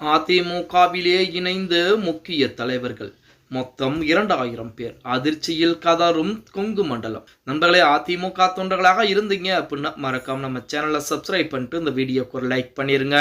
அதிமுகவிலே இணைந்த முக்கிய தலைவர்கள். மொத்தம் இரண்டாயிரம் பேர். அதிர்ச்சியில் கதரும் கொங்கு மண்டலம். நண்பர்களே அதிமுக தொண்டர்களாக இருந்தீங்க அப்படின்னா மறக்காம நம்ம சேனலை சப்ஸ்கிரைப் பண்ணிட்டு இந்த வீடியோக்கு ஒரு லைக் பண்ணிருங்க.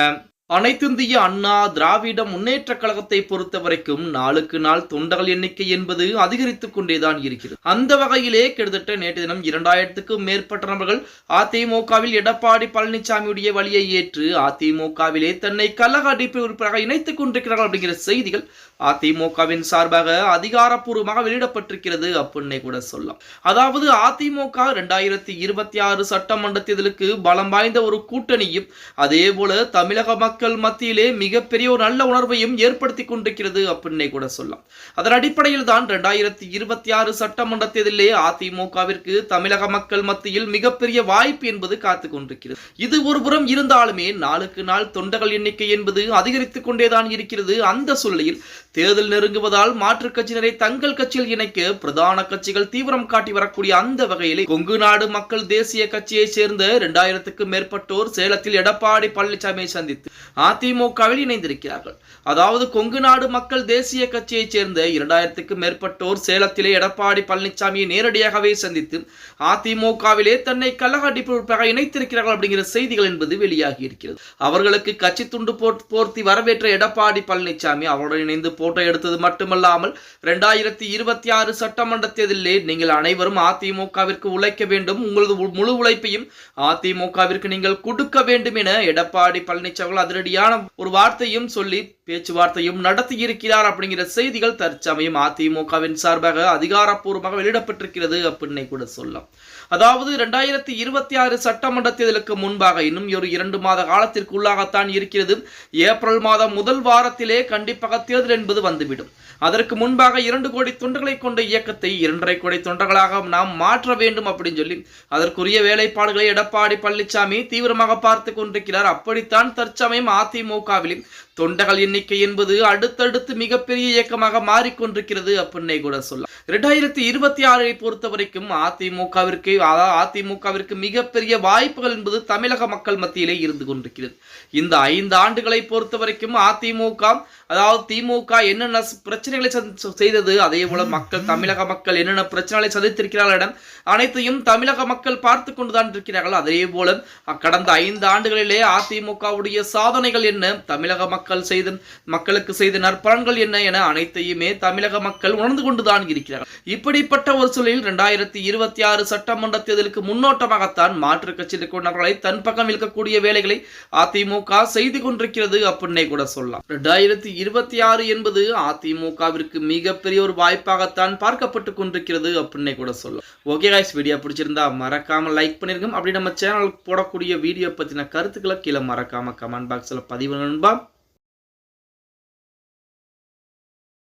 அனைத்திந்திய அண்ணா திராவிட முன்னேற்ற கழகத்தை பொறுத்த வரைக்கும் நாளுக்கு நாள் தொண்டர்கள் எண்ணிக்கை என்பது அதிகரித்துக் கொண்டேதான் இருக்கிறது. அந்த வகையிலே கிட்டத்தட்ட நேற்று தினம் இரண்டாயிரத்துக்கும் மேற்பட்ட நபர்கள் அதிமுகவில் எடப்பாடி பழனிசாமியுடைய வழியை ஏற்று அதிமுகவிலே தன்னை கழக அடிப்பு உறுப்பினராக இணைத்துக் கொண்டிருக்கிறார்கள் அப்படிங்கிற செய்திகள் அதிமுகவின் சார்பாக அதிகாரப்பூர்வமாக வெளியிடப்பட்டிருக்கிறது அப்படின்னே கூட சொல்லலாம். அதாவது அதிமுக இரண்டாயிரத்தி இருபத்தி ஆறு சட்டமன்ற தேர்தலுக்கு பலம் வாய்ந்த ஒரு கூட்டணியும் அதே போல தமிழக மக்கள் மக்கள் மத்தியிலே மிகப்பெரிய ஒரு நல்ல உணர்வையும் ஏற்படுத்தி கொண்டிருக்கிறது அப்படின்னே கூட சொல்லலாம். அதன் அடிப்படையில் தான் ரெண்டாயிரத்தி இருபத்தி ஆறு சட்டமன்ற தேர்தலிலே அதிமுகவிற்கு தமிழக மக்கள் மத்தியில் மிகப்பெரிய வாய்ப்பு என்பது காத்து கொண்டிருக்கிறது. இது ஒருபுறம் இருந்தாலுமே நாளுக்கு நாள் தொண்டர்கள் எண்ணிக்கை என்பது அதிகரித்துக் கொண்டேதான் இருக்கிறது. அந்த சூழ்நிலையில் தேர்தல் நெருங்குவதால் மாற்றுக் கட்சியினரை தங்கள் கட்சியில் இணைக்க பிரதான கட்சிகள் தீவிரம் காட்டி வரக்கூடிய அந்த வகையிலே கொங்கு நாடு மக்கள் தேசிய கட்சியை சேர்ந்த இரண்டாயிரத்துக்கும் மேற்பட்டோர் சேலத்தில் எடப்பாடி பழனிசாமியை சந்தித்து அதிமுகவில் இணைந்திருக்கிறார்கள். அதாவது கொங்கு நாடு மக்கள் தேசிய கட்சியைச் சேர்ந்த இரண்டாயிரத்துக்கும் மேற்பட்டோர் சேலத்திலே எடப்பாடி பழனிசாமியை நேரடியாகவே சந்தித்து அதிமுகவிலே தன்னை கழக இணைத்திருக்கிறார்கள் அப்படிங்கிற செய்திகள் என்பது வெளியாகி இருக்கிறது. அவர்களுக்கு கட்சி துண்டு போர்த்தி வரவேற்ற எடப்பாடி பழனிசாமி அவருடன் இணைந்து போட்டோ எடுத்தது மட்டுமல்லாமல் இரண்டாயிரத்தி இருபத்தி ஆறு சட்டமன்ற தேர்தலிலே நீங்கள் அனைவரும் அதிமுகவிற்கு உழைக்க வேண்டும். உங்களது முழு உழைப்பையும் அதிமுகவிற்கு நீங்கள் கொடுக்க வேண்டும் என எடப்பாடி பழனிசாமி நேரடியான ஒரு வார்த்தையும் சொல்லி பேச்சுவார்த்தையும் நடத்தி இருக்கிறார் அப்படிங்கிற செய்திகள் தற்சமயம் அதிமுகவின் சார்பாக அதிகாரப்பூர்வமாக வெளியிடப்பட்டிருக்கிறது அப்படின்னு கூட சொல்லலாம். அதாவது இரண்டாயிரத்தி இருபத்தி ஆறு சட்டமன்ற தேர்தலுக்கு முன்பாக இன்னும் ஒரு இரண்டு மாத காலத்திற்கு உள்ளாகத்தான் இருக்கிறது. ஏப்ரல் மாதம் முதல் வாரத்திலே கண்டிப்பாக தேர்தல் என்பது வந்துவிடும். அதற்கு முன்பாக இரண்டு கோடி தொண்டர்களை கொண்ட இயக்கத்தை இரண்டரை கோடி தொண்டர்களாக நாம் மாற்ற வேண்டும் அப்படின்னு சொல்லி அதற்குரிய வேலைப்பாடுகளை எடப்பாடி பழனிசாமி தீவிரமாக பார்த்து கொண்டிருக்கிறார். அப்படித்தான் தற்சமயம் அதிமுகவிலும் தொண்டர்கள் எண்ணிக்கை எண்ணிக்கை என்பது அடுத்தடுத்து மிகப்பெரிய இயக்கமாக மாறிக்கொண்டிருக்கிறது அப்படின்னே கூட சொல்லலாம். இரண்டாயிரத்தி இருபத்தி ஆறை பொறுத்த வரைக்கும் அதிமுகவிற்கு அதிமுகவிற்கு மிகப்பெரிய வாய்ப்புகள் என்பது தமிழக மக்கள் மத்தியிலே இருந்து கொண்டிருக்கிறது. இந்த ஐந்து ஆண்டுகளை பொறுத்த வரைக்கும் அதிமுக அதாவது திமுக என்னென்ன பிரச்சனைகளை செய்தது அதே போல மக்கள் தமிழக மக்கள் என்னென்ன பிரச்சனைகளை சந்தித்திருக்கிறார்கள் அனைத்தையும் தமிழக மக்கள் பார்த்து கொண்டுதான் இருக்கிறார்கள். அதே போல கடந்த ஐந்து ஆண்டுகளிலே அதிமுகவுடைய சாதனைகள் என்ன? தமிழக மக்கள் செய்த மக்களுக்கு செய்த நற்பலன்கள் என்ன என அனைத்தையுமே தமிழக மக்கள் உணர்ந்து கொண்டுதான் இருக்கிறார்கள். இப்படிப்பட்ட ஒரு சூழலில் இரண்டாயிரத்தி இருபத்தி ஆறு சட்டமன்ற தேர்தலுக்கு முன்னோட்டமாகத்தான் மாற்றுக் கட்சி கொண்டவர்களை தன் பக்கம் இழுக்கக்கூடிய வேலைகளை அதிமுக செய்து கொண்டிருக்கிறது அப்படின்னே கூட சொல்லலாம். இரண்டாயிரத்தி இருபத்தி ஆறு என்பது அதிமுகவிற்கு மிகப்பெரிய ஒரு வாய்ப்பாகத்தான் பார்க்கப்பட்டு கொண்டிருக்கிறது அப்படின்னே கூட சொல்லலாம். ஓகே காய்ஸ் வீடியோ பிடிச்சிருந்தா மறக்காம லைக் பண்ணிருக்கோம் அப்படி நம்ம சேனல் போடக்கூடிய வீடியோ பத்தின கருத்துக்களை கீழே மறக்காம கமெண்ட் பாக்ஸ்ல பதிவு நண்பா.